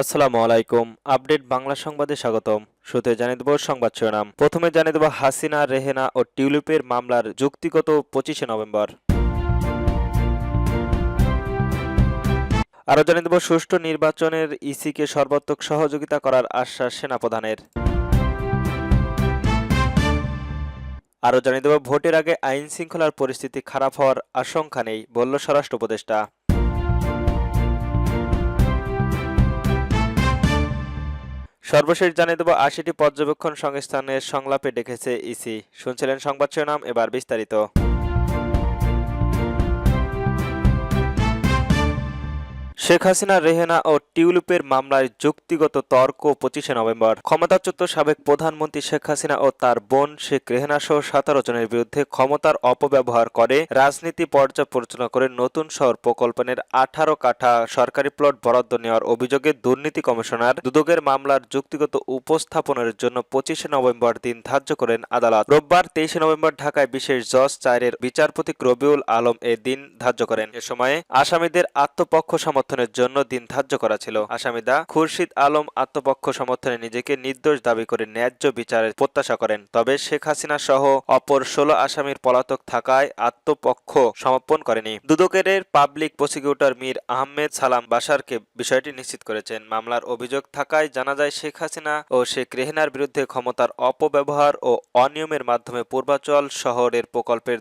আসসালামু আলাইকুম। আপডেট বাংলা সংবাদে স্বাগতম। শুরুতে জানিয়ে দেব সংবাদ শিরোনাম। প্রথমে জানিয়ে দেব হাসিনা, রেহেনা ও টিউলিপের মামলার যুক্তিগত পঁচিশে নভেম্বর। আরও জানিয়ে দেব সুষ্ঠু নির্বাচনের ইসিকে সর্বাত্মক সহযোগিতা করার আশ্বাস সেনাপ্রধানের। আরও জানিয়ে দেব, ভোটের আগে আইন শৃঙ্খলার পরিস্থিতি খারাপ হওয়ার আশঙ্কা নেই, বলল স্বরাষ্ট্র উপদেষ্টা। সর্বশেষ জানিয়ে দেব আশিটি পর্যবেক্ষণ সংস্থানের সংলাপে ডেকেছে ইসি। শুনছিলেন সংবাদ শিরোনাম এবার বিস্তারিত। শেখ হাসিনা, রেহেনা ও টিউলিপের মামলায় যুক্তিগত তর্ক পঁচিশে নভেম্বর। ক্ষমতাচ্যুত সাবেক প্রধানমন্ত্রী শেখ হাসিনা ও তার বোন শেখ রেহেনা সহ সতেরো জনের বিরুদ্ধে ক্ষমতার অপব্যবহার করে রাজনীতি পর্যায় পরিচালনা করে নতুন শহর প্রকল্পনের আঠারো কাঠা সরকারি প্লট বরাদ্দ নেওয়ার অভিযোগে দুর্নীতি কমিশনার দুদকের মামলার যুক্তিগত উপস্থাপনের জন্য পঁচিশে নভেম্বর দিন ধার্য করেন আদালত। রোববার তেইশে নভেম্বর ঢাকায় বিশেষ জজ চারের বিচারপতি রবিউল আলম এ দিন ধার্য করেন। এ সময়ে আসামিদের আত্মপক্ষ সমর্থনের জন্য দিন ধার্য করা ছিল। আসামিদা খুরশিদ আলম আত্মপক্ষ সমর্থনে নিজেকে নির্দোষ দাবি করে ন্যায্য বিচারের প্রত্যাশা করেন। তবে শেখ হাসিনা সহ অপর ষোলো আসামির পলাতক থাকায় আত্মপক্ষ সমর্পণ করেনি। দুদকের পাবলিক প্রসিকিউটর মীর আহমেদ সালাম বাসারকে বিষয়টি নিশ্চিত করেছেন। মামলার অভিযোগ থাকায় জানা যায়, শেখ হাসিনা ও শেখ রেহনার বিরুদ্ধে ক্ষমতার অপব্যবহার ও অনিয়মের মাধ্যমে পূর্বাচল শহরের প্রকল্পের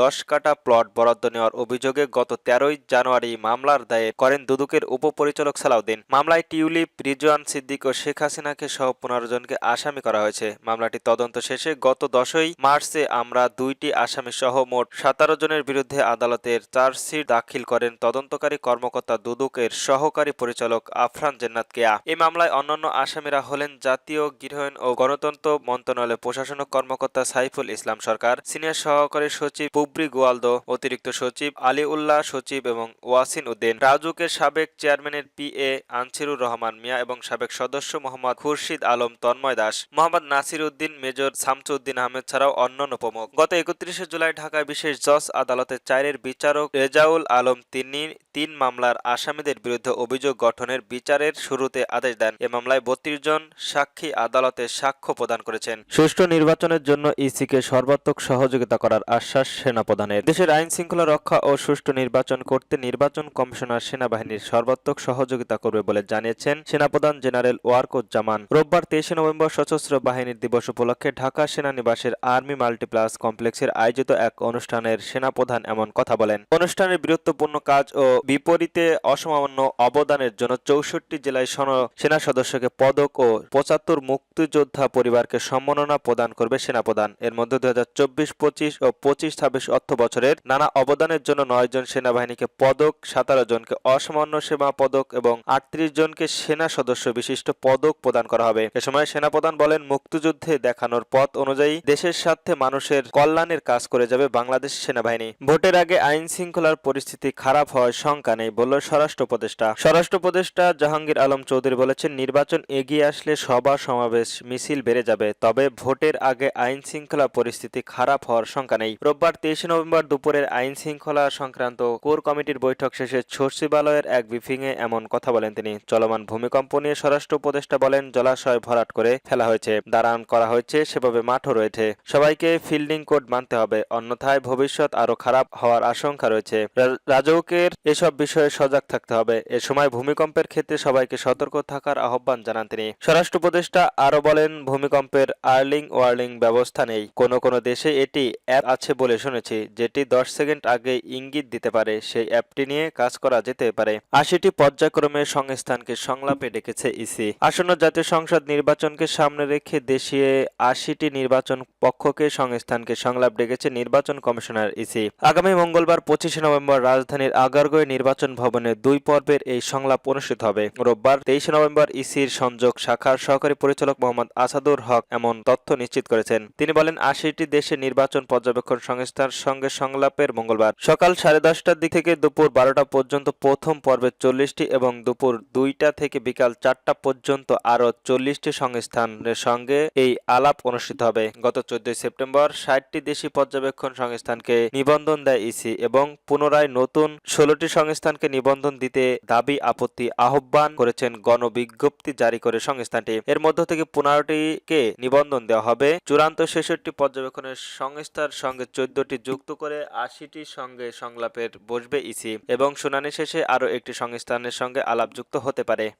দশ কাটা প্লট বরাদ্দ নেওয়ার অভিযোগে গত তেরোই জানুয়ারি মামলার দায়ে করেন দুদকের উপপরিচালক সালাউদ্দিন। মামলায় টিউলিপ, রিজওয়ান সিদ্দিক ও শেখ হাসিনাকে সহ পনেরো জনকে আসামি করা হয়েছে। মামলাটি তদন্ত শেষে গত দশই মার্চে আমরা দুইটি আসামি সহ মোট সতেরো জনের বিরুদ্ধে আদালতের চার্জশিট দাখিল করেন তদন্তকারী কর্মকর্তা দুদকের সহকারী পরিচালক আফরান জেন্নাত কেয়া। এই মামলায় অন্যান্য আসামিরা হলেন জাতীয় গৃহায়ণ ও গণতন্ত্র মন্ত্রণালয়ের প্রশাসনিক কর্মকর্তা সাইফুল ইসলাম সরকার, সিনিয়র সহকারী সচিব পুবরি গোয়ালদো, অতিরিক্ত সচিব আলী উল্লাহ সচিব এবং ওয়াসিন উদ্দিন। রাজুকের সাবেক চেয়ারম্যানের পি এ আনছিরুর রহমান মিয়া এবং সাবেক সদস্য মোহাম্মদ খুরশিদ আলম তন্ময় দাস, মোহাম্মদ নাসির উদ্দিন মেজর শামসুদ্দিন আহমেদ ছাড়াও অন্যান্য প্রমুখ। গত একত্রিশে জুলাই ঢাকায় বিশেষ জজ আদালতের চারের বিচারক রেজাউল আলম তিনি তিন মামলার আসামিদের বিরুদ্ধে অভিযোগ গঠনের বিচারের শুরুতে আদেশ দেন। এ মামলায় বত্রিশ জন সাক্ষী আদালতে সাক্ষ্য প্রদান করেছেন। সুষ্ঠু নির্বাচনের জন্য ইসিকে সর্বাত্মক সহযোগিতা করার আশ্বাস সেনাপ্রধানের। দেশের আইন শৃঙ্খলা রক্ষা ও সুষ্ঠু নির্বাচন করতে নির্বাচন কমিশনার সেনাবাহিনীর সর্বাত্মক সহযোগিতা করবে বলে জানিয়েছেন সেনাপ্রধান জেনারেল ওয়ারকুজ্জামান রোববার তেইশে নভেম্বর সশস্ত্র বাহিনীর দিবস উপলক্ষে ঢাকা সেনানিবাসের আর্মি মাল্টিপ্লাস কমপ্লেক্সের আয়োজিত এক অনুষ্ঠানের সেনাপ্রধান এমন কথা বলেন। অনুষ্ঠানের বীরত্বপূর্ণ কাজ ও বিপরীতে অসামান্য অবদানের জন্য চৌষট্টি জেলায় সন- সেনা সদস্যকে পদক ও পঁচাত্তর মুক্তিযোদ্ধা পরিবারকে সম্মাননা প্রদান করবে সেনাপ্রধান। এর মধ্যে দুই হাজার চব্বিশ, পঁচিশ ও পঁচিশ ছাব্বিশ অর্থ বছরের নানা অবদানের জন্য নয় জন সেনাবাহিনীকে পদক, সাতারো জনকে অসামান্য সেবা পদক এবং আটত্রিশ জনকে সেনা সদস্য বিশিষ্ট পদক প্রদান করা হবে। এ সময় সেনাপ্রধান বলেন, মুক্তিযুদ্ধে দেখানোর পথ অনুযায়ী দেশের স্বার্থে মানুষের কল্যাণের কাজ করে যাবে বাংলাদেশ সেনাবাহিনী। ভোটের আগে আইন শৃঙ্খলার পরিস্থিতি খারাপ হওয়ার শঙ্কা নেই বলল স্বরাষ্ট্র উপদেষ্টা। স্বরাষ্ট্র উপদেষ্টা জাহাঙ্গীর আলম চৌধুরী বলেছেন, নির্বাচন এগিয়ে আসলে সভা সমাবেশ মিছিল বেড়ে যাবে, তবে ভোটের আগে আইন শৃঙ্খলা পরিস্থিতি খারাপ হওয়ার শঙ্কা নেই। রোববার তেইশে নভেম্বর দুপুরের আইন শৃঙ্খলা সংক্রান্ত কোর কমিটির বৈঠক শেষে সচিবালয়ের এক ব্রিফিংয়ে এমন কথা বলেন তিনি। চলমান ভূমিকম্প নিয়ে স্বরাষ্ট্র উপদেষ্টা বলেন, জলাশয় ভরাট করে ফেলা হয়েছে। দাঁড়ান করা হয়েছে, সেভাবে মাঠও রয়েছে। সবাইকে ফিল্ডিং কোড মানতে হবে, অন্যথায় ভবিষ্যৎ আরও খারাপ হওয়ার আশঙ্কা রয়েছে। রা- রাজউকের এসব বিষয়ে সজাগ থাকতে হবে। এ সময় ভূমিকম্পের ক্ষেত্রে সবাইকে সতর্ক থাকার আহ্বান জানান তিনি। স্বরাষ্ট্র উপদেষ্টা আরও বলেন, ভূমিকম্পের আর্লিং ওয়ার্লিং ব্যবস্থা নেই। কোনো কোনো দেশে এটি অ্যাপ আছে বলে শুনেছি, যেটি দশ সেকেন্ড আগে ইঙ্গিত দিতে পারে। সেই অ্যাপটি নিয়ে কাজ করা যেতে পারে। আশিটি পর্যায়ক্রমে সংস্থানকে সংলাপে ডেকেছে ইসি। আসন্ন জাতীয় সংসদ নির্বাচনকে সামনে রেখে দেশীয় আশিটি নির্বাচন পক্ষকে সংস্থানকে সংলাপ ডেকেছে নির্বাচন কমিশনার ইসি। আগামী মঙ্গলবার পঁচিশে নভেম্বর রাজধানীর আগারগোয় নির্বাচন ভবনে দুই পর্বের এই সংলাপ অনুষ্ঠিত হবে। রোববার তেইশে নভেম্বর ইসির সংযোগ শাখার সহকারী পরিচালক মোহাম্মদ আসাদুর হক এমন তথ্য নিশ্চিত করেছেন। তিনি বলেন, আশিটি দেশে নির্বাচন পর্যবেক্ষণ সংস্থার সঙ্গে সংলাপের মঙ্গলবার সকাল সাড়ে দশটার দিক থেকে দুপুর বারোটা পর্যন্ত প্রথম পর্বে চল্লিশটি এবং দুপুর দুইটা থেকে বিকাল চারটা পর্যন্ত আরও চল্লিশটি সংস্থানের সঙ্গে এই আলাপ অনুষ্ঠিত হবে। গত চোদ্দই সেপ্টেম্বর ষাটটি দেশি পর্যবেক্ষণ সংস্থানকে নিবন্ধন দেয় ইসি এবং পুনরায় নতুন ষোলোটি সংস্থানকে নিবন্ধন দিতে দাবি, আপত্তি, আহ্বান করেছেন গণবিজ্ঞপ্তি জারি করে সংস্থানটি। এর মধ্য থেকে পনেরোটিকে নিবন্ধন দেওয়া হবে। চূড়ান্ত ছেষট্টি পর্যবেক্ষণের সংস্থার সঙ্গে চোদ্দটি যুক্ত করে আশিটির সঙ্গে সংলাপের বসবে ইসি এবং শুনানি শেষে আরও একটি সংস্থানের সঙ্গে আলাপযুক্ত হতে পারে।